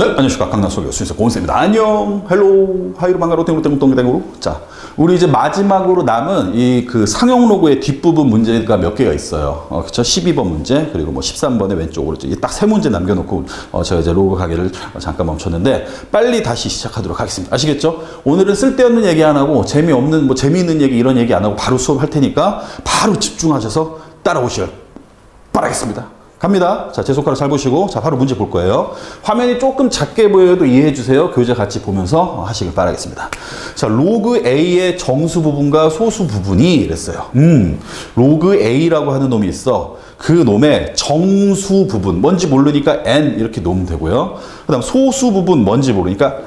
네, 안녕하십니까. 강남소 교수님, 고은쌤입니다. 안녕, 헬로, 하이로, 땡으로, 땡으로. 자, 우리 이제 마지막으로 남은 이 그 상용 로그의 뒷부분 문제가 몇 개가 있어요. 어, 그쵸? 12번 문제, 그리고 뭐 13번의 왼쪽으로 딱 세 문제 남겨놓고, 어, 제가 이제 로그 가게를 잠깐 멈췄는데, 빨리 다시 시작하도록 하겠습니다. 아시겠죠? 오늘은 쓸데없는 얘기 안 하고, 재미없는, 뭐 재미있는 얘기, 이런 얘기 안 하고, 바로 수업할 테니까, 바로 집중하셔서 따라오시길 바라겠습니다. 갑니다. 자, 제 손가락 잘 보시고, 자, 바로 문제 볼 거예요. 화면이 조금 작게 보여도 이해해 주세요. 교재 같이 보면서 하시길 바라겠습니다. 자, 로그 A의 정수 부분과 소수 부분이 이랬어요. 음, 로그 A라고 하는 놈이 있어. 그 놈의 정수 부분, 뭔지 모르니까 N 이렇게 놓으면 되고요. 그 다음 소수 부분, 뭔지 모르니까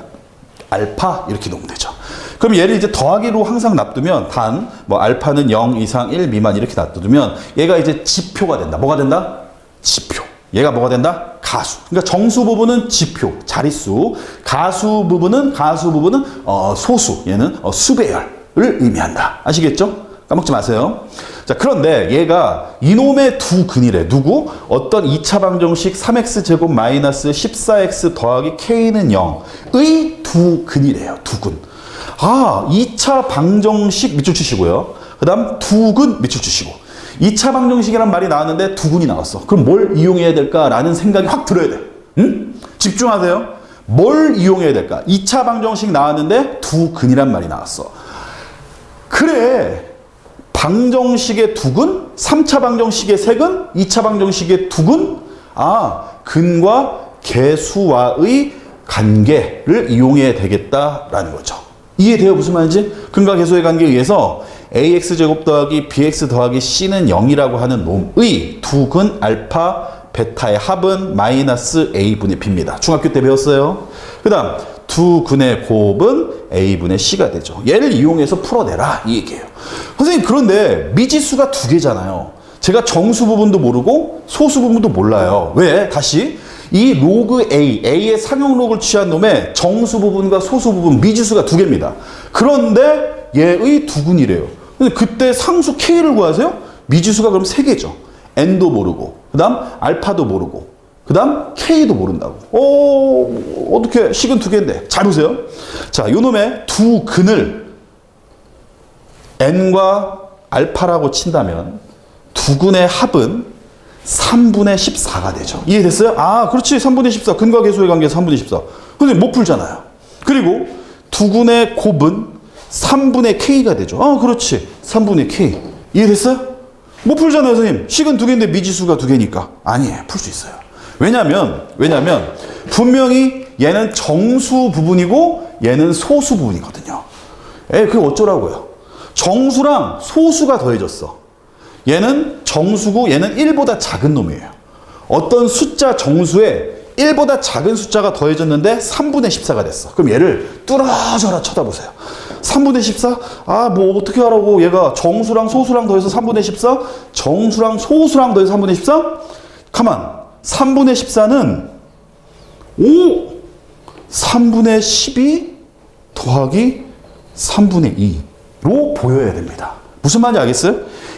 알파 이렇게 놓으면 되죠. 그럼 얘를 이제 더하기로 항상 놔두면 단, 뭐 알파는 0 이상 1 미만 이렇게 놔두면 얘가 이제 지표가 된다. 뭐가 된다? 지표. 얘가 뭐가 된다? 가수. 그러니까 정수 부분은 지표, 자릿수. 가수 부분은 가수 부분은 어, 소수. 얘는 어, 수배열을 의미한다. 아시겠죠? 까먹지 마세요. 자, 그런데 얘가 이놈의 두 근이래. 누구? 어떤 2차 방정식 3x 제곱 마이너스 14x 더하기 k는 0의 두 근이래요. 두 근. 아, 2차 방정식 밑줄 치시고요. 그 다음 두 근 밑줄 치시고. 2차 방정식이란 말이 나왔는데 두근이 나왔어. 그럼 뭘 이용해야 될까라는 생각이 확 들어야 돼. 응? 집중하세요. 뭘 이용해야 될까? 2차 방정식 나왔는데 두 근이란 말이 나왔어. 그래. 방정식의 두 근, 3차 방정식의 색은, 2차 방정식의 두 근, 아, 근과 개수와의 관계를 이용해야 되겠다라는 거죠. 이해돼요? 무슨 말인지? 근과 개수의 관계에 의해서 ax 제곱 더하기 bx 더하기 c는 0이라고 하는 놈의 두 근 알파 베타의 합은 마이너스 a분의 b입니다. 중학교 때 배웠어요. 그 다음 두 근의 곱은 a분의 c가 되죠. 얘를 이용해서 풀어내라 이 얘기예요. 선생님 그런데 미지수가 두 개잖아요. 제가 정수 부분도 모르고 소수 부분도 몰라요. 왜? 다시 이 로그 A, A의 상용 로그를 취한 놈의 정수 부분과 소수 부분 미지수가 두 개입니다. 그런데 얘의 두근이래요. 근데 그때 상수 K를 구하세요? 미지수가 그럼 세 개죠. N도 모르고, 그 다음 알파도 모르고, 그 다음 K도 모른다고. 어, 어떻게, 식은 두 개인데. 잘 보세요. 자, 요 놈의 두 근을 N과 알파라고 친다면 두 근의 합은 3분의 14가 되죠. 이해됐어요? 아, 그렇지. 3분의 14. 근과 계수의 관계에서 3분의 14. 근데 못 풀잖아요. 그리고 두 근의 곱은 3분의 K가 되죠. 아, 그렇지. 3분의 K. 이해됐어요? 못 풀잖아요, 선생님. 식은 두 개인데 미지수가 두 개니까. 아니에요. 풀 수 있어요. 왜냐면, 왜냐면, 분명히 얘는 정수 부분이고 얘는 소수 부분이거든요. 에, 그게 어쩌라고요? 정수랑 소수가 더해졌어. 얘는 정수고 얘는 1보다 작은 놈이에요. 어떤 숫자 정수에 1보다 작은 숫자가 더해졌는데 3분의 14가 됐어. 그럼 얘를 뚫어져라 쳐다보세요. 3분의 14? 아, 뭐 어떻게 하라고 얘가 정수랑 소수랑 더해서 3분의 14? 정수랑 소수랑 더해서 3분의 14? 가만. 3분의 14는 5, 3분의 12 더하기 3분의 2로 보여야 됩니다. 무슨 말인지 알겠어요?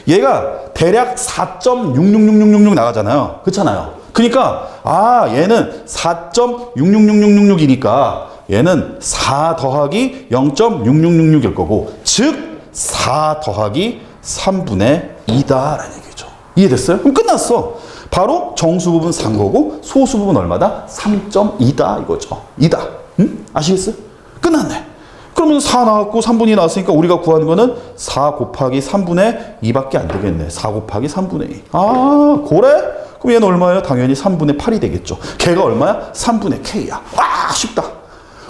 얘가 대략 4.666666 나가잖아요. 그렇잖아요. 그러니까 아 얘는 4.666666이니까 얘는 4 더하기 0.6666일 거고 즉 4 더하기 3분의 2다라는 얘기죠. 이해됐어요? 그럼 끝났어. 바로 정수 부분 산 거고 소수 부분 얼마다? 3.2다 이거죠. 2다. 응? 아시겠어요? 끝났네. 그러면 4 나왔고 3분이 나왔으니까 우리가 구하는 거는 4 곱하기 3분의 2밖에 안 되겠네. 4 곱하기 3분의 2. 아, 그래? 그럼 얘는 얼마예요? 당연히 3분의 8이 되겠죠. 걔가 얼마야? 3분의 K야. 와, 쉽다.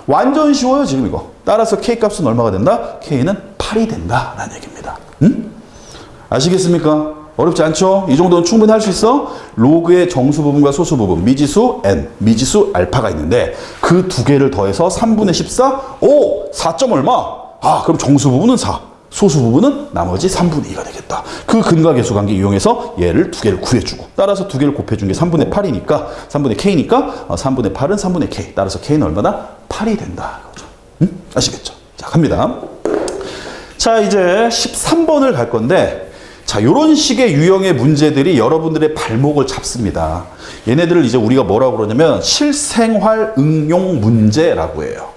완전 쉬워요, 지금 이거. 따라서 K 값은 얼마가 된다? K는 8이 된다 라는 얘기입니다. 응? 아시겠습니까? 어렵지 않죠? 이 정도는 충분히 할 수 있어? 로그의 정수 부분과 소수 부분, 미지수 n, 미지수 알파가 있는데 그 두 개를 더해서 3분의 14? 오! 4점 얼마? 아, 그럼 정수 부분은 4. 소수 부분은 나머지 3분의 2가 되겠다. 그 근과 계수 관계 이용해서 얘를 두 개를 구해주고 따라서 두 개를 곱해준 게 3분의 8이니까 3분의 k니까 3분의 8은 3분의 k. 따라서 k는 얼마다? 8이 된다. 그죠? 응? 아시겠죠? 자, 갑니다. 자, 이제 13번을 갈 건데 자, 요런 식의 유형의 문제들이 여러분들의 발목을 잡습니다. 얘네들을 이제 우리가 뭐라고 그러냐면 실생활 응용 문제라고 해요.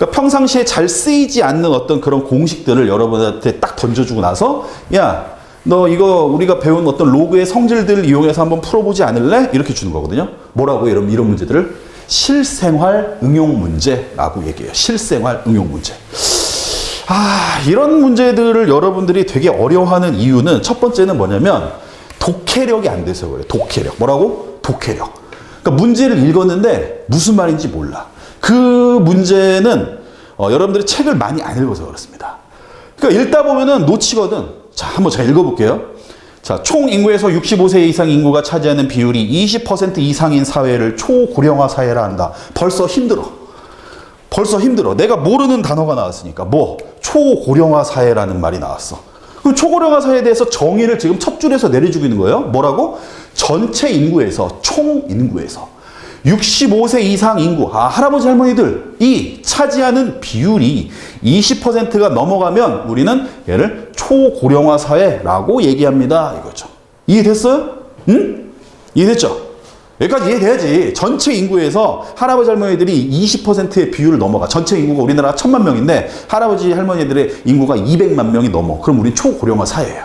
그러니까 평상시에 잘 쓰이지 않는 어떤 그런 공식들을 여러분한테 딱 던져주고 나서 야, 너 이거 우리가 배운 어떤 로그의 성질들을 이용해서 한번 풀어보지 않을래? 이렇게 주는 거거든요. 뭐라고 이런 이런 문제들을 실생활 응용 문제라고 얘기해요. 실생활 응용 문제. 아, 이런 문제들을 여러분들이 되게 어려워하는 이유는 첫 번째는 뭐냐면 독해력이 안 돼서 그래요. 독해력. 뭐라고? 독해력. 그러니까 문제를 읽었는데 무슨 말인지 몰라. 그 문제는 어, 여러분들이 책을 많이 안 읽어서 그렇습니다. 그러니까 읽다 보면은 놓치거든. 자, 한번 제가 읽어볼게요. 자, 총 인구에서 65세 이상 인구가 차지하는 비율이 20% 이상인 사회를 초고령화 사회라 한다. 벌써 힘들어. 벌써 힘들어. 내가 모르는 단어가 나왔으니까. 뭐? 초고령화 사회라는 말이 나왔어. 그럼 초고령화 사회에 대해서 정의를 지금 첫 줄에서 내려주고 있는 거예요. 뭐라고? 전체 인구에서, 총 인구에서. 65세 이상 인구, 아, 할아버지 할머니들이 차지하는 비율이 20%가 넘어가면 우리는 얘를 초고령화 사회라고 얘기합니다. 이거죠. 이해됐어요? 응? 이해됐죠? 여기까지 이해돼야지. 전체 인구에서 할아버지 할머니들이 20%의 비율을 넘어가. 전체 인구가 우리나라 천만 명인데 할아버지 할머니들의 인구가 200만 명이 넘어. 그럼 우리 초고령화 사회예요.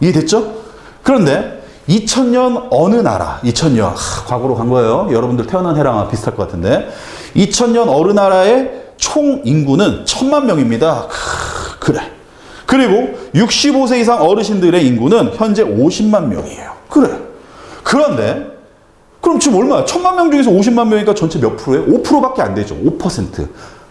이해됐죠? 그런데 2000년 어느 나라, 2000년, 하, 과거로 간 거예요. 여러분들 태어난 해랑 비슷할 것 같은데. 2000년 어느 나라의 총 인구는 천만 명입니다. 크, 그래. 그리고 65세 이상 어르신들의 인구는 현재 50만 명이에요. 그래. 그런데 그럼 지금 얼마야? 천만 명 중에서 50만 명이니까 전체 몇 프로예요? 5%밖에 안 되죠. 5%.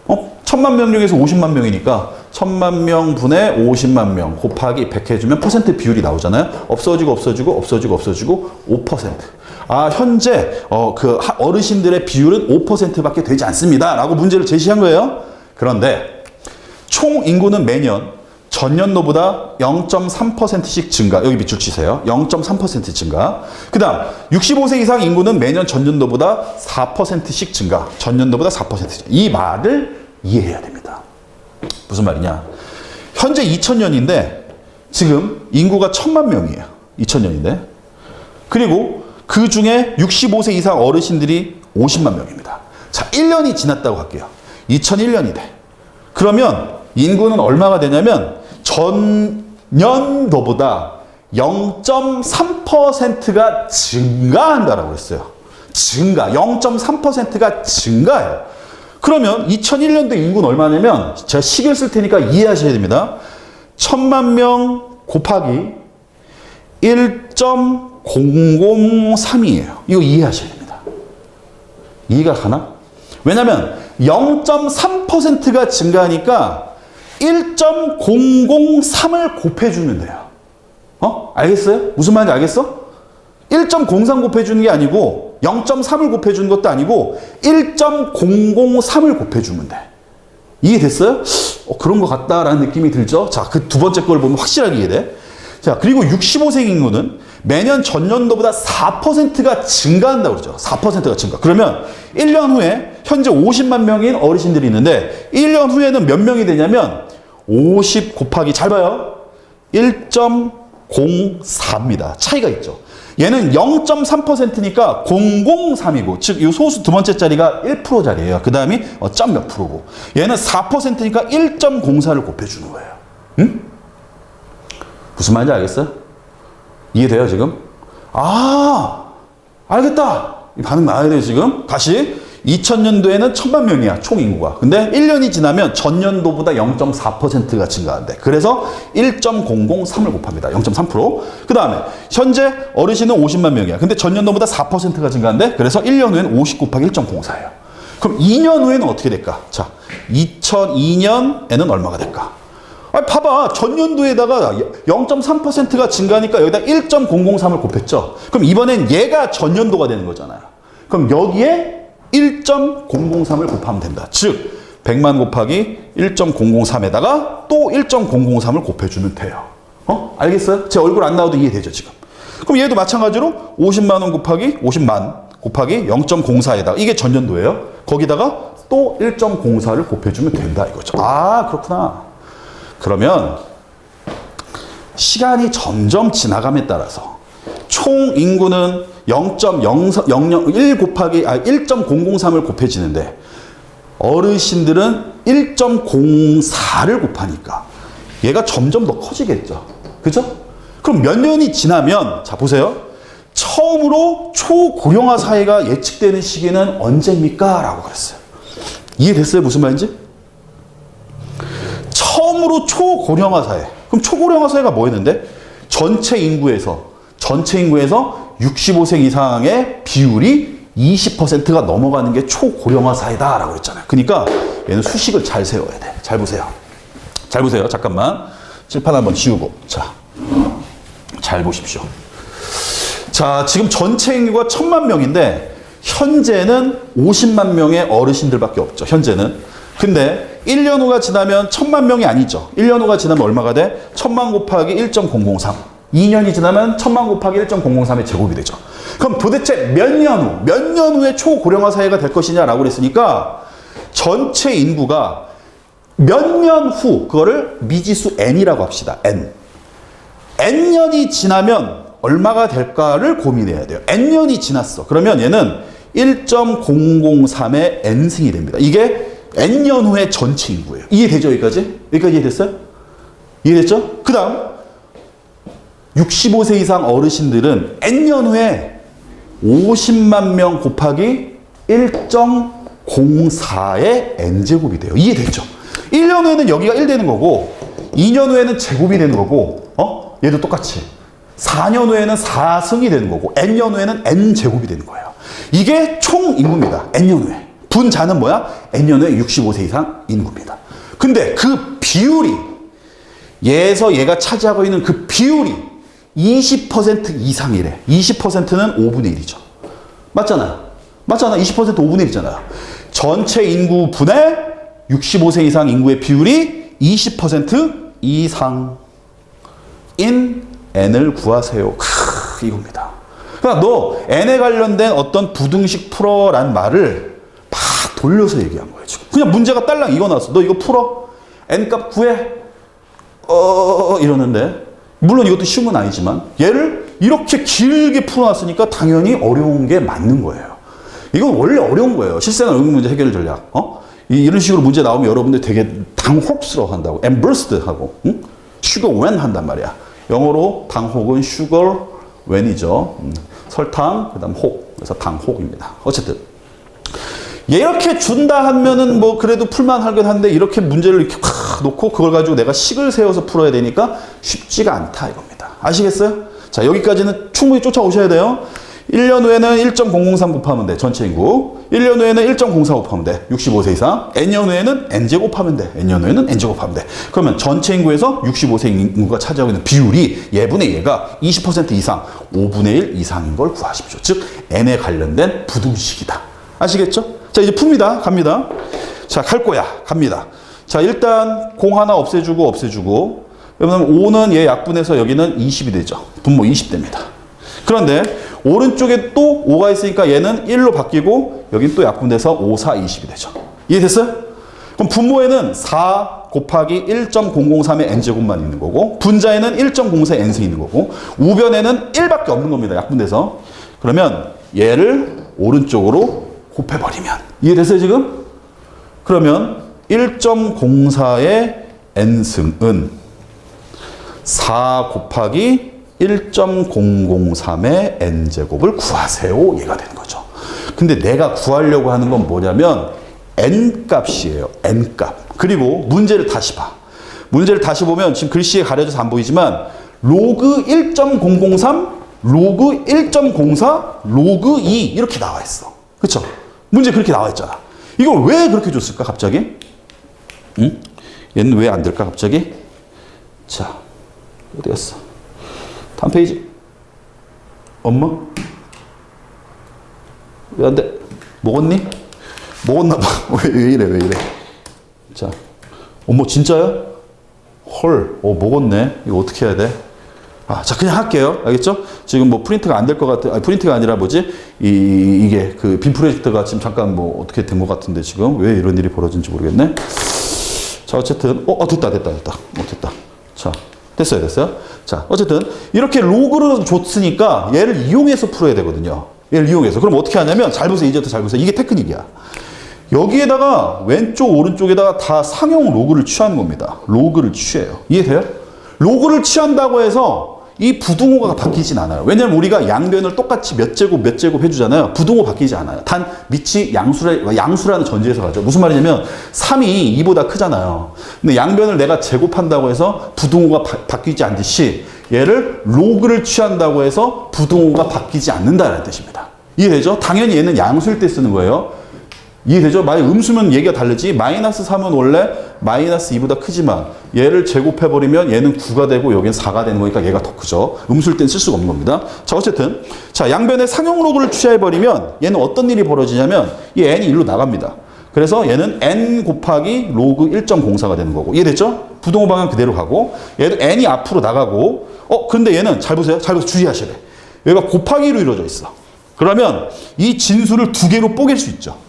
어? 천만 명 중에서 50만 명이니까 천만 명 분의 50만 명 곱하기 100 해주면 퍼센트 비율이 나오잖아요. 없어지고 없어지고 없어지고 없어지고 5%. 아 현재 어, 그 하- 어르신들의 비율은 5%밖에 되지 않습니다.라고 문제를 제시한 거예요. 그런데 총 인구는 매년 전년도보다 0.3%씩 증가. 여기 밑줄 치세요. 0.3% 증가. 그 다음, 65세 이상 인구는 매년 전년도보다 4%씩 증가. 전년도보다 4% 증가. 이 말을 이해해야 됩니다. 무슨 말이냐. 현재 2000년인데, 지금 인구가 1000만 명이에요. 2000년인데. 그리고 그 중에 65세 이상 어르신들이 50만 명입니다. 자, 1년이 지났다고 할게요. 2001년이 돼. 그러면 인구는 얼마가 되냐면 전년도보다 0.3%가 증가한다라고 했어요. 증가. 0.3%가 증가해요. 그러면 2001년도 인구는 얼마냐면 제가 시계를 쓸 테니까 이해하셔야 됩니다. 천만 명 곱하기 1.003이에요. 이거 이해하셔야 됩니다. 이해가 가나? 왜냐면 0.3%가 증가하니까 1.003을 곱해주면 돼요. 어? 알겠어요? 무슨 말인지 알겠어? 1.03 곱해주는 게 아니고 0.3을 곱해주는 것도 아니고 1.003을 곱해주면 돼. 이해됐어요? 어, 그런 것 같다라는 느낌이 들죠? 자, 그 두 번째 걸 보면 확실하게 이해돼. 자, 그리고 65세 인구는 매년 전년도보다 4%가 증가한다고 그러죠. 4%가 증가. 그러면 1년 후에 현재 50만 명인 어르신들이 있는데 1년 후에는 몇 명이 되냐면 50 곱하기 잘 봐요. 1.04입니다. 차이가 있죠. 얘는 0.3%니까 003이고 즉 이 소수 두 번째 자리가 1%짜리예요. 그 다음이 어, 점몇 프로고 얘는 4%니까 1.04를 곱해주는 거예요. 응? 무슨 말인지 알겠어요? 이해돼요 지금? 아 알겠다 이 반응 나와야 돼요 지금 다시 2000년도에는 천만 명이야 총 인구가. 근데 1년이 지나면 전년도보다 0.4%가 증가한대. 그래서 1.003을 곱합니다. 0.3%그 다음에 현재 어르신은 50만 명이야. 근데 전년도보다 4%가 증가한대. 그래서 1년 후에는 50 곱하기 1.04예요. 그럼 2년 후에는 어떻게 될까? 자 2002년에는 얼마가 될까? 아, 봐봐. 전년도에다가 0.3%가 증가하니까 여기다 1.003을 곱했죠. 그럼 이번엔 얘가 전년도가 되는 거잖아요. 그럼 여기에 1.003을 곱하면 된다. 즉, 100만 곱하기 1.003에다가 또 1.003을 곱해주면 돼요. 어? 알겠어요? 제 얼굴 안 나와도 이해되죠, 지금? 그럼 얘도 마찬가지로 50만 원 곱하기 50만 곱하기 0.04에다가 이게 전년도예요. 거기다가 또 1.04를 곱해주면 된다 이거죠. 아, 그렇구나. 그러면 시간이 점점 지나감에 따라서 총 인구는 0.001 곱하기 아 1.003을 곱해지는데 어르신들은 1.04를 곱하니까 얘가 점점 더 커지겠죠. 그죠? 그럼 몇 년이 지나면 자 보세요. 처음으로 초고령화 사회가 예측되는 시기는 언제입니까? 라고 그랬어요. 이해됐어요? 무슨 말인지? 처음으로 초고령화 사회. 그럼 초고령화 사회가 뭐였는데? 전체 인구에서 전체 인구에서 65세 이상의 비율이 20%가 넘어가는 게 초고령화 사회다라고 했잖아요. 그러니까 얘는 수식을 잘 세워야 돼. 잘 보세요. 잘 보세요. 잠깐만. 칠판 한번 지우고. 자. 잘 보십시오. 자, 지금 전체 인구가 천만 명인데 현재는 50만 명의 어르신들밖에 없죠. 현재는. 근데 1년 후가 지나면 천만 명이 아니죠. 1년 후가 지나면 얼마가 돼? 천만 곱하기 1.003. 2년이 지나면 천만 곱하기 1.003의 제곱이 되죠. 그럼 도대체 몇 년 후, 몇 년 후에 초고령화 사회가 될 것이냐라고 그랬으니까 전체 인구가 몇 년 후, 그거를 미지수 n이라고 합시다. n. n년이 지나면 얼마가 될까를 고민해야 돼요. n년이 지났어. 그러면 얘는 1.003의 n승이 됩니다. 이게 n년 후의 전체 인구예요. 이해되죠? 여기까지? 여기까지 이해됐어요? 이해됐죠? 그 다음 65세 이상 어르신들은 n년 후에 50만 명 곱하기 1.04의 n제곱이 돼요. 이해됐죠? 1년 후에는 여기가 1 되는 거고 2년 후에는 제곱이 되는 거고 어? 얘도 똑같이 4년 후에는 4승이 되는 거고 n년 후에는 n제곱이 되는 거예요. 이게 총 인구입니다. n년 후에. 분자는 뭐야? n년 후에 65세 이상 인구입니다. 근데 그 비율이 얘에서 얘가 차지하고 있는 그 비율이 20% 이상이래. 20%는 5분의 1이죠. 맞잖아요. 맞잖아. 20% 5분의 1이잖아요. 전체 인구 분의 65세 이상 인구의 비율이 20% 이상인 n을 구하세요. 크, 이겁니다. 그러니까 너 n에 관련된 어떤 부등식 풀어란 말을 막 돌려서 얘기한 거예요. 지금. 그냥 문제가 딸랑 이거 나왔어. 너 이거 풀어. n 값 구해. 어 이러는데 물론 이것도 쉬운 건 아니지만 얘를 이렇게 길게 풀어놨으니까 당연히 어려운 게 맞는 거예요. 이건 원래 어려운 거예요. 실생활 응용 문제 해결 전략. 어? 이- 이런 식으로 문제 나오면 여러분들 되게 당혹스러워 한다고. embarrassed 하고. 응? sugar when 한단 말이야. 영어로 당혹은 sugar when이죠. 음, 설탕, 그 다음 혹. 그래서 당혹입니다. 어쨌든. 이렇게 준다 하면은 뭐 그래도 풀만 하긴 한데 이렇게 문제를 이렇게 확 놓고 그걸 가지고 내가 식을 세워서 풀어야 되니까 쉽지가 않다 이겁니다. 아시겠어요? 자, 여기까지는 충분히 쫓아오셔야 돼요. 1년 후에는 1.003 곱하면 돼. 전체 인구. 1년 후에는 1.04 곱하면 돼. 65세 이상. N년 후에는 N제 곱 하면 돼. N년 후에는 N제 곱 하면 돼. 그러면 전체 인구에서 65세 인구가 차지하고 있는 비율이 얘분의 얘가 20% 이상, 5분의 1 이상인 걸 구하십시오. 즉, N에 관련된 부등식이다. 아시겠죠? 자, 이제 풉니다. 갑니다. 자, 갈 거야. 갑니다. 자, 일단 공 하나 없애주고 없애주고. 그러면 5는 얘 약분해서 여기는 20이 되죠. 분모 20 됩니다. 그런데 오른쪽에 또 5가 있으니까 얘는 1로 바뀌고 여긴 또 약분돼서 5, 4, 20이 되죠. 이해됐어요? 그럼 분모에는 4 곱하기 1.003의 n제곱만 있는 거고 분자에는 1.04의 n승이 있는 거고 우변에는 1밖에 없는 겁니다. 약분돼서. 그러면 얘를 오른쪽으로 곱해버리면 이해됐어요 지금? 그러면 1.04의 n승은 4 곱하기 1.003의 n제곱을 구하세요. 얘가 되는 거죠. 근데 내가 구하려고 하는 건 뭐냐면 n 값이에요. n 값. 그리고 문제를 다시 봐. 문제를 다시 보면 지금 글씨에 가려져서 안 보이지만 로그 1.003, 로그 1.04, 로그 2 이렇게 나와 있어. 그렇죠? 문제 그렇게 나와 있잖아. 이걸 왜 그렇게 줬을까 갑자기? 응? 얘는 왜 안 될까 갑자기? 자, 어디 갔어? 다음 페이지. 엄마? 왜 안 돼? 먹었니? 먹었나 봐. 왜, 왜 이래, 왜 이래. 자, 어머, 진짜야? 헐, 어, 먹었네. 이거 어떻게 해야 돼? 아, 자, 그냥 할게요. 알겠죠? 지금 뭐 프린트가 안 될 것 같아. 아니, 프린트가 아니라 뭐지? 이, 이게 그 빔 프로젝트가 지금 잠깐 뭐 어떻게 된 것 같은데 지금 왜 이런 일이 벌어진지 모르겠네. 자, 어쨌든, 어, 어 됐다, 됐다, 됐다. 어, 됐다. 자, 됐어요, 됐어요. 자, 어쨌든 이렇게 로그를 줬으니까 얘를 이용해서 풀어야 되거든요. 얘를 이용해서. 그럼 어떻게 하냐면 잘 보세요. 이제부터 잘 보세요. 이게 테크닉이야. 여기에다가 왼쪽 오른쪽에다가 다 상용 로그를 취하는 겁니다. 로그를 취해요. 이해돼요? 로그를 취한다고 해서 이 부등호가 바뀌진 않아요. 왜냐면 우리가 양변을 똑같이 몇 제곱 몇 제곱 해주잖아요. 부등호 바뀌지 않아요. 단 밑이 양수라, 양수라는 전제에서 가죠. 무슨 말이냐면 3이 2보다 크잖아요. 근데 양변을 내가 제곱한다고 해서 부등호가 바, 바뀌지 않듯이 얘를 로그를 취한다고 해서 부등호가 바뀌지 않는다는 뜻입니다. 이해되죠? 당연히 얘는 양수일 때 쓰는 거예요. 이해되죠? 만약 음수면 얘기가 다르지. 마이너스 3은 원래 마이너스 2보다 크지만 얘를 제곱해버리면 얘는 9가 되고 여기는 4가 되는 거니까 얘가 더 크죠. 음수일 땐 쓸 수가 없는 겁니다. 자, 어쨌든. 자, 양변에 상용 로그를 취해버리면 얘는 어떤 일이 벌어지냐면 이 n이 일로 나갑니다. 그래서 얘는 n 곱하기 로그 1.04가 되는 거고. 이해됐죠? 부동호 방향 그대로 가고 얘도 n이 앞으로 나가고 어, 근데 얘는 잘 보세요. 잘 보세요. 주의하셔야 돼. 얘가 곱하기로 이루어져 있어. 그러면 이 진수를 두 개로 뽀갤 수 있죠.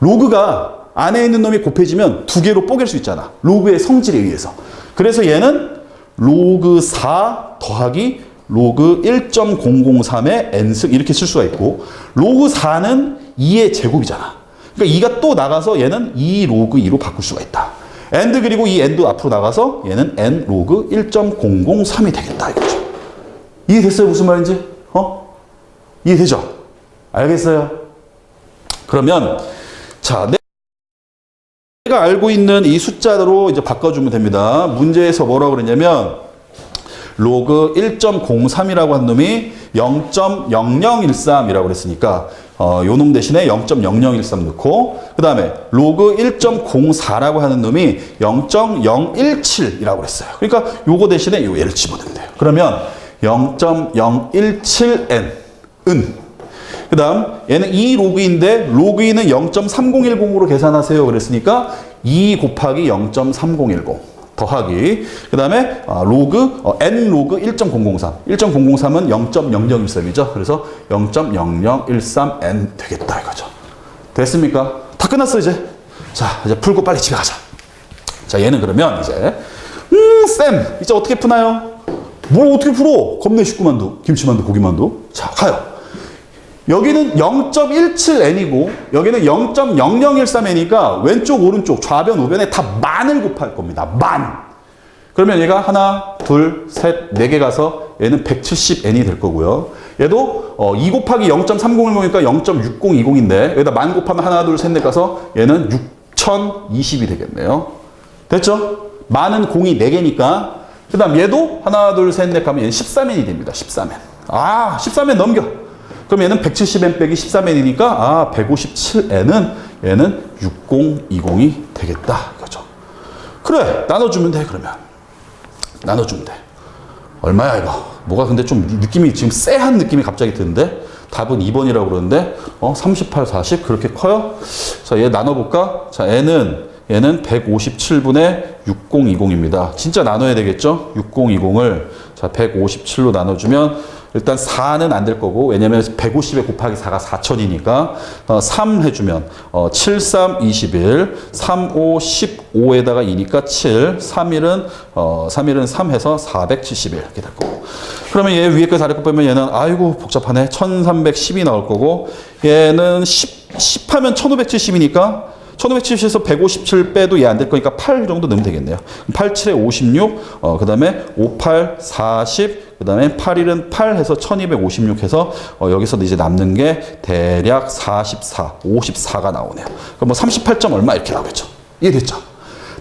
로그가 안에 있는 놈이 곱해지면 두 개로 뽀갤 수 있잖아. 로그의 성질에 의해서. 그래서 얘는 로그 4 더하기 로그 1.003의 n승 이렇게 쓸 수가 있고 로그 4는 2의 제곱이잖아. 그러니까 2가 또 나가서 얘는 2 로그 2로 바꿀 수가 있다. and 그리고 이 n도 앞으로 나가서 얘는 n 로그 1.003이 되겠다 이거죠. 이해됐어요? 무슨 말인지? 어? 이해되죠? 알겠어요? 그러면 자, 내가 알고 있는 이 숫자로 이제 바꿔주면 됩니다. 문제에서 뭐라고 그랬냐면, 로그 1.03이라고 한 놈이 0.0013이라고 그랬으니까, 어, 요놈 대신에 0.0013 넣고, 그 다음에 로그 1.04라고 하는 놈이 0.017이라고 그랬어요. 그러니까 요거 대신에 요 얘를 집어넣으면 돼요. 그러면 0.017n, 은, 그 다음 얘는 2 로그인데 로그인은 0.3010으로 계산하세요. 그랬으니까 2 곱하기 0.3010 더하기 그 다음에 로그 어, n 로그 1.003 1.003은 0.0013이죠. 그래서 0.0013n 되겠다 이거죠. 됐습니까? 다 끝났어 이제. 자 이제 풀고 빨리 집에 가자. 자 얘는 그러면 이제 음쌤 이제 어떻게 푸나요? 뭘 어떻게 풀어? 겁내 쉽구만두 김치만두 고기만두. 자 가요 여기는 0.17n이고 여기는 0.0013n이니까 왼쪽 오른쪽 좌변 우변에 다 만을 곱할 겁니다. 만. 그러면 얘가 하나, 둘, 셋, 네 개 가서 얘는 170n이 될 거고요. 얘도 어, 2 곱하기 0.3010이니까 0.6020인데 여기다 만 곱하면 하나, 둘, 셋, 넷 가서 얘는 6020이 되겠네요. 됐죠? 만은 공이 4개니까 그 다음 얘도 하나, 둘, 셋, 넷 가면 얘는 13n이 됩니다. 13n. 아, 13n 넘겨. 그럼 얘는 170n 빼기 13n이니까 아 157n은 얘는 6020이 되겠다 이거죠. 그래 나눠주면 돼 그러면 나눠주면 돼. 얼마야 이거? 뭐가 근데 좀 느낌이 지금 쎄한 느낌이 갑자기 드는데 답은 2번이라고 그러는데 어 38, 40 그렇게 커요? 자 얘 나눠볼까? 자 얘는 얘는 157분의 6020입니다. 진짜 나눠야 되겠죠? 6020을 자 157로 나눠주면 일단 4는 안 될 거고 왜냐면 150에 곱하기 4가 4천이니까 어, 3 해주면 어, 7, 3, 21 3, 5, 15에다가 2니까 7 3일은 어, 3일은 3 해서 471 이렇게 될 거고. 그러면 얘 위에 거거 빼면 얘는 아이고 복잡하네. 1310이 나올 거고 얘는 10, 10 하면 1570이니까 1570에서 157 빼도 얘 안 될 거니까 8 정도 넣으면 되겠네요. 8, 7에 56, 어, 그 다음에 5, 8, 40, 그 다음에 8, 1은 8 해서 1256 해서 어, 여기서 이제 남는 게 대략 44, 54가 나오네요. 그럼 뭐 38점 얼마 이렇게 나오겠죠. 이해됐죠?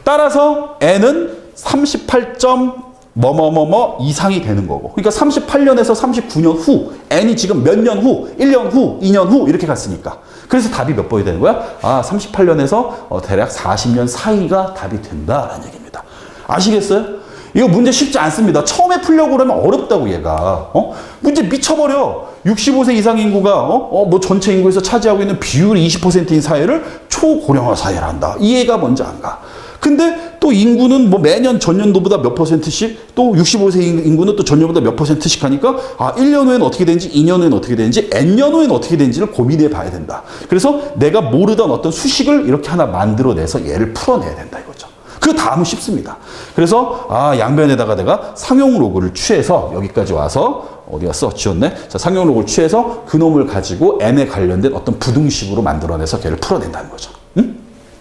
따라서 n은 38점 뭐뭐뭐뭐 이상이 되는 거고. 그러니까 38년에서 39년 후, n이 지금 몇 년 후, 1년 후, 2년 후 이렇게 갔으니까. 그래서 답이 몇 번이 되는 거야? 아, 38년에서 어, 대략 40년 사이가 답이 된다라는 얘기입니다. 아시겠어요? 이거 문제 쉽지 않습니다. 처음에 풀려고 그러면 어렵다고 얘가. 어? 문제 미쳐버려. 65세 이상 인구가 어? 어, 뭐 전체 인구에서 차지하고 있는 비율이 20%인 사회를 초고령화 사회란다. 이해가 먼저 안 가. 근데 또 인구는 뭐 매년 전년도보다 몇 퍼센트씩 또 65세 인구는 또 전년보다 몇 퍼센트씩 하니까 아 1년 후에는 어떻게 되는지 2년 후에는 어떻게 되는지 N년 후에는 어떻게 되는지를 고민해 봐야 된다. 그래서 내가 모르던 어떤 수식을 이렇게 하나 만들어내서 얘를 풀어내야 된다 이거죠. 그 다음은 쉽습니다. 그래서 아 양변에다가 내가 상용 로그를 취해서 여기까지 와서 어디 갔어? 지웠네. 자 상용 로그를 취해서 그 놈을 가지고 n에 관련된 어떤 부등식으로 만들어내서 걔를 풀어낸다는 거죠. 응?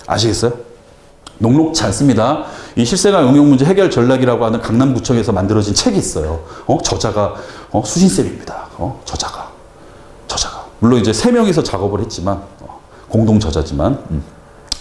아시겠어요? 녹록치 않습니다. 이 실생활 응용 문제 해결 전략이라고 하는 강남구청에서 만들어진 책이 있어요. 어? 저자가 어? 수신쌤입니다. 어? 저자가. 저자가. 물론 이제 세 명이서 작업을 했지만 어, 공동 저자지만 음.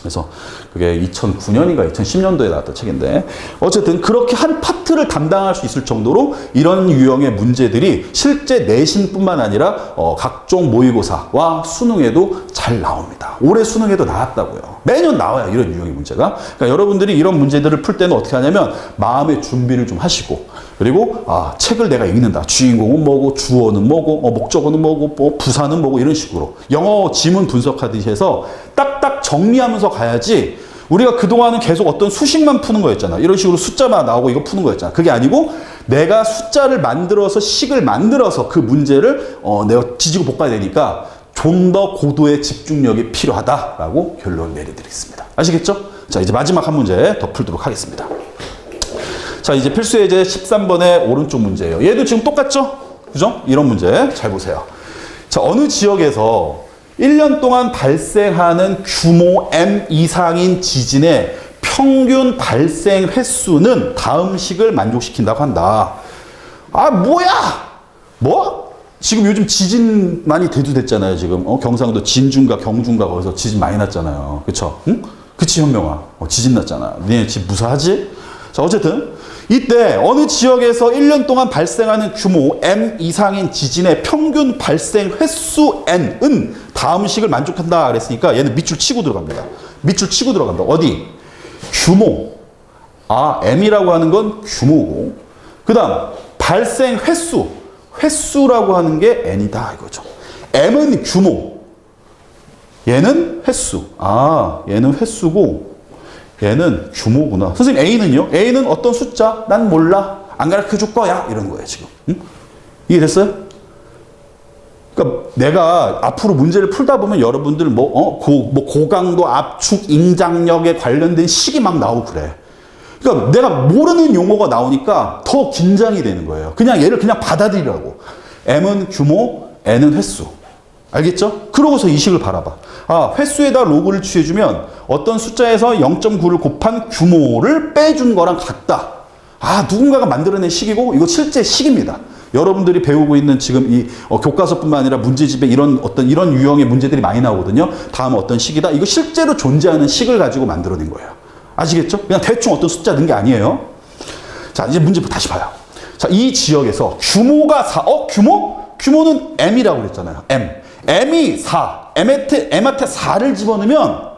그래서 그게 2009년인가 2010년도에 나왔던 책인데 어쨌든 그렇게 한 파트를 담당할 수 있을 정도로 이런 유형의 문제들이 실제 내신뿐만 아니라 어, 각종 모의고사와 수능에도 잘 나옵니다. 올해 수능에도 나왔다고요. 매년 나와요 이런 유형의 문제가. 그러니까 여러분들이 이런 문제들을 풀 때는 어떻게 하냐면 마음의 준비를 좀 하시고 그리고 아 책을 내가 읽는다. 주인공은 뭐고 주어는 뭐고 어, 목적어는 뭐고 뭐 부사는 뭐고 이런 식으로 영어 지문 분석하듯이 해서 딱딱 정리하면서 가야지 우리가 그동안은 계속 어떤 수식만 푸는 거였잖아. 이런 식으로 숫자만 나오고 이거 푸는 거였잖아. 그게 아니고 내가 숫자를 만들어서 식을 만들어서 그 문제를 어, 내가 지지고 볶아야 되니까 좀 더 고도의 집중력이 필요하다라고 결론을 내려드리겠습니다. 아시겠죠? 자, 이제 마지막 한 문제 더 풀도록 하겠습니다. 자, 이제 필수 예제 13번의 오른쪽 문제예요. 얘도 지금 똑같죠? 그죠? 이런 문제 잘 보세요. 자, 어느 지역에서 1년 동안 발생하는 규모 M 이상인 지진의 평균 발생 횟수는 다음 식을 만족시킨다고 한다. 아, 뭐야? 뭐? 지금 요즘 지진 많이 대두됐잖아요, 지금. 어, 경상도 진중과 경중과 거기서 지진 많이 났잖아요. 그쵸? 응? 그치, 현명아. 어, 지진 났잖아. 니네 집 무사하지? 자, 어쨌든. 이때 어느 지역에서 1년 동안 발생하는 규모 M 이상인 지진의 평균 발생 횟수 N은 다음 식을 만족한다 그랬으니까 얘는 밑줄 치고 들어갑니다. 밑줄 치고 들어간다. 어디? 규모. 아, M이라고 하는 건 규모고. 그 다음, 발생 횟수. 횟수라고 하는 게 N이다 이거죠. M은 규모. 얘는 횟수. 아, 얘는 횟수고, 얘는 규모구나. 선생님, A는요? A는 어떤 숫자? 난 몰라. 안 가르쳐 줄 거야. 이런 거예요, 지금. 응? 이해됐어요? 그러니까 내가 앞으로 문제를 풀다 보면 여러분들 뭐, 어, 고, 뭐 고강도 압축 인장력에 관련된 식이 막 나오고 그래. 그러니까 내가 모르는 용어가 나오니까 더 긴장이 되는 거예요. 그냥 얘를 그냥 받아들이라고. M은 규모, N은 횟수. 알겠죠? 그러고서 이 식을 바라봐. 아, 횟수에다 로그를 취해주면 어떤 숫자에서 0.9를 곱한 규모를 빼준 거랑 같다. 아, 누군가가 만들어낸 식이고 이거 실제 식입니다. 여러분들이 배우고 있는 지금 이 어, 교과서뿐만 아니라 문제집에 이런 어떤 이런 유형의 문제들이 많이 나오거든요. 다음 어떤 식이다. 이거 실제로 존재하는 식을 가지고 만들어낸 거예요. 아시겠죠? 그냥 대충 어떤 숫자 넣은 게 아니에요. 자, 이제 문제 다시 봐요. 자, 이 지역에서 규모가 4, 어? 규모? 규모는 M이라고 그랬잖아요. M. M이 4. M한테, M한테 4를 집어넣으면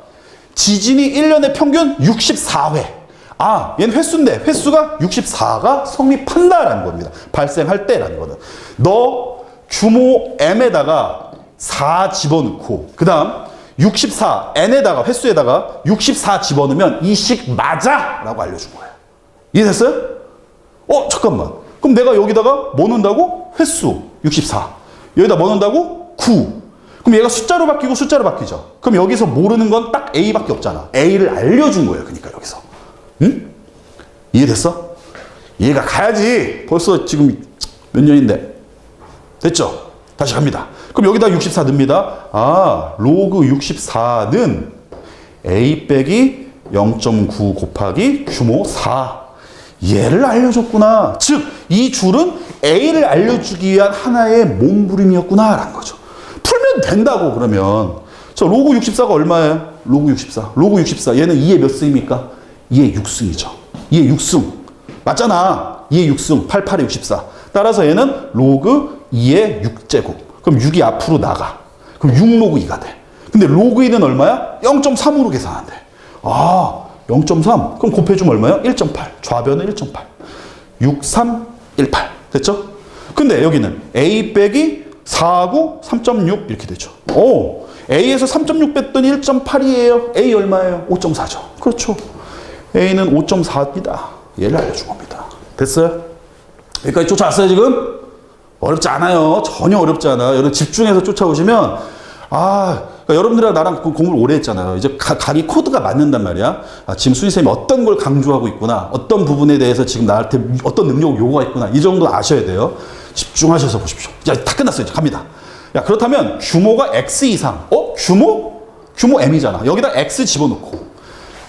지진이 1년에 평균 64회. 아, 얘는 횟수인데 횟수가 64가 성립한다라는 겁니다. 발생할 때라는 거는. 너 규모 M에다가 4 집어넣고 그 다음 64 N에다가 횟수에다가 64 집어넣으면 이 식 맞아! 라고 알려준 거예요. 이해됐어요? 어, 잠깐만. 그럼 내가 여기다가 뭐 넣는다고? 횟수 64. 여기다 뭐 넣는다고? 9. 그럼 얘가 숫자로 바뀌고 숫자로 바뀌죠. 그럼 여기서 모르는 건 딱 A밖에 없잖아. A를 알려준 거예요. 그러니까 여기서. 응? 이해됐어? 이해가 가야지. 벌써 지금 몇 년인데. 됐죠? 다시 갑니다. 그럼 여기다 64 넣습니다. 아, 로그 64는 A 빼기 0.9 곱하기 규모 4. 얘를 알려줬구나. 즉, 이 줄은 A를 알려주기 위한 하나의 몸부림이었구나. 라는 거죠. 풀면 된다고, 그러면. 저 로그 64가 얼마예요? 로그 64. 로그 64. 얘는 2의 몇 승입니까? 2의 6승이죠. 2의 6승. 맞잖아. 2의 6승. 88의 64. 따라서 얘는 로그 2의 6제곱. 그럼 6이 앞으로 나가. 그럼 6 로그 2가 돼. 근데 로그 2는 얼마야? 0.3으로 계산한대. 아, 0.3. 그럼 곱해주면 얼마야? 1.8. 좌변은 1.8. 6, 3, 1, 8. 됐죠? 근데 여기는 A 빼기 4하고 3.6 이렇게 되죠. 오, A에서 3.6 뺐더니 1.8이에요. A 얼마예요? 5.4죠. 그렇죠. A는 5.4입니다. 얘를 알려준 겁니다. 됐어요? 여기까지 쫓아왔어요, 지금? 어렵지 않아요. 전혀 어렵지 않아요. 여러분 집중해서 쫓아오시면 아, 그러니까 여러분들이랑 나랑 그 공부를 오래 했잖아요. 이제 가, 각이 코드가 맞는단 말이야. 아, 지금 수희쌤이 어떤 걸 강조하고 있구나. 어떤 부분에 대해서 지금 나한테 어떤 능력 요구가 있구나. 이 정도 아셔야 돼요. 집중하셔서 보십시오. 야, 다 끝났어요. 이제 갑니다. 야, 그렇다면 규모가 X 이상. 어? 규모? 규모 M이잖아. 여기다 X 집어넣고.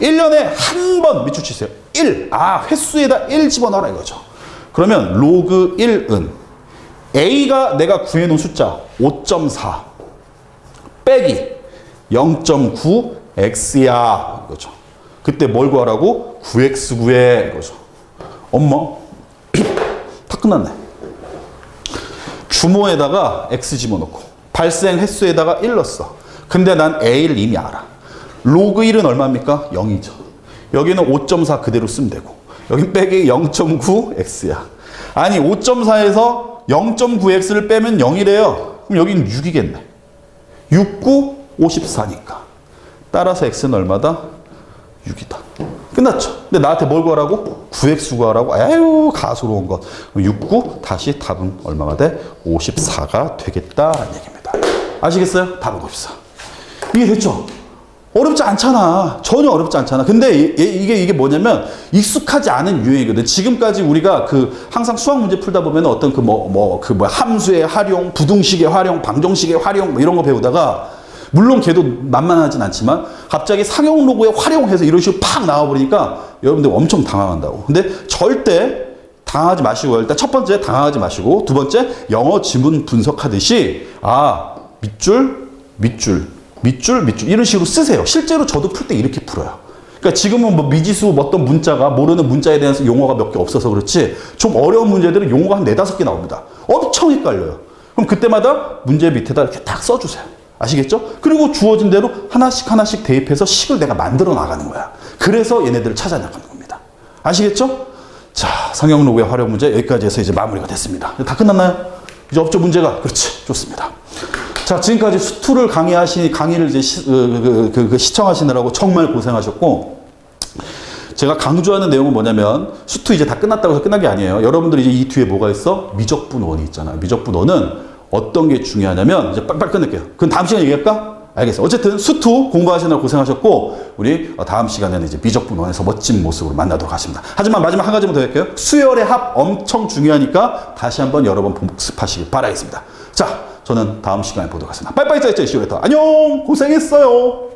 1년에 한 번 밑줄 치세요. 1. 아, 횟수에다 1 집어넣어라 이거죠. 그러면 로그 1은 A가 내가 구해놓은 숫자 5.4 빼기 0.9 X야 이거죠. 그때 뭘 구하라고? 9X 구해 이거죠. 엄마 다 끝났네. 규모에다가 X 집어넣고 발생 횟수에다가 1 넣었어. 근데 난 A를 이미 알아. 로그 1은 얼마입니까? 0이죠. 여기는 5.4 그대로 쓰면 되고 여긴 빼기 0.9x야. 아니 5.4에서 0.9x를 빼면 0이래요. 그럼 여기는 6이겠네. 6, 9, 54니까. 따라서 x는 얼마다? 6이다. 끝났죠. 근데 나한테 뭘 구하라고? 9x 구하라고? 에휴, 가소로운 것. 그럼 6, 9, 다시 답은 얼마가 돼? 54가 되겠다는 얘기입니다. 아시겠어요? 답은 54. 이게 됐죠? 어렵지 않잖아. 전혀 어렵지 않잖아. 근데 이게 이게 뭐냐면 익숙하지 않은 유형이거든. 지금까지 우리가 그 항상 수학 문제 풀다 보면 어떤 그 뭐 뭐 그 뭐 함수의 활용, 부등식의 활용, 방정식의 활용 뭐 이런 거 배우다가 물론 걔도 만만하진 않지만 갑자기 상용 로고에 활용해서 이런 식으로 팍 나와버리니까 여러분들 엄청 당황한다고. 근데 절대 당하지 마시고 일단 첫 번째 당하지 마시고 두 번째 영어 지문 분석하듯이 아 밑줄 밑줄 밑줄 밑줄 이런 식으로 쓰세요. 실제로 저도 풀 때 이렇게 풀어요. 그러니까 지금은 뭐 미지수 뭐 어떤 문자가 모르는 문자에 대한 용어가 몇 개 없어서 그렇지 좀 어려운 문제들은 용어가 한 네다섯 개 나옵니다. 엄청 헷갈려요. 그럼 그때마다 문제 밑에다 이렇게 딱 써주세요. 아시겠죠? 그리고 주어진 대로 하나씩 하나씩 대입해서 식을 내가 만들어 나가는 거야. 그래서 얘네들을 찾아 나가는 겁니다. 아시겠죠? 자, 상형 로그의 활용 문제 여기까지 해서 이제 마무리가 됐습니다. 다 끝났나요? 이제 없죠 문제가? 그렇지, 좋습니다. 자, 지금까지 수투를 강의하시 강의를 이제 시, 그, 그, 그, 그 시청하시느라고 정말 고생하셨고 제가 강조하는 내용은 뭐냐면 수투 이제 다 끝났다고 해서 끝난 게 아니에요. 여러분들이 이제 이 뒤에 뭐가 있어? 미적분 원이 있잖아요. 미적분 원은 어떤 게 중요하냐면 이제 빨리빨리 끝낼게요. 그럼 다음 시간에 얘기할까? 알겠어. 어쨌든 수투 공부하시느라 고생하셨고 우리 다음 시간에는 이제 미적분 원에서 멋진 모습으로 만나도록 하겠습니다. 하지만 마지막 한 가지만 더 할게요. 수열의 합 엄청 중요하니까 다시 한번 여러 번 복습하시길 바라겠습니다. 자, 저는 다음 시간에 보도록 하겠습니다. 빠이빠이 짜이짜이 시오레터 안녕 고생했어요.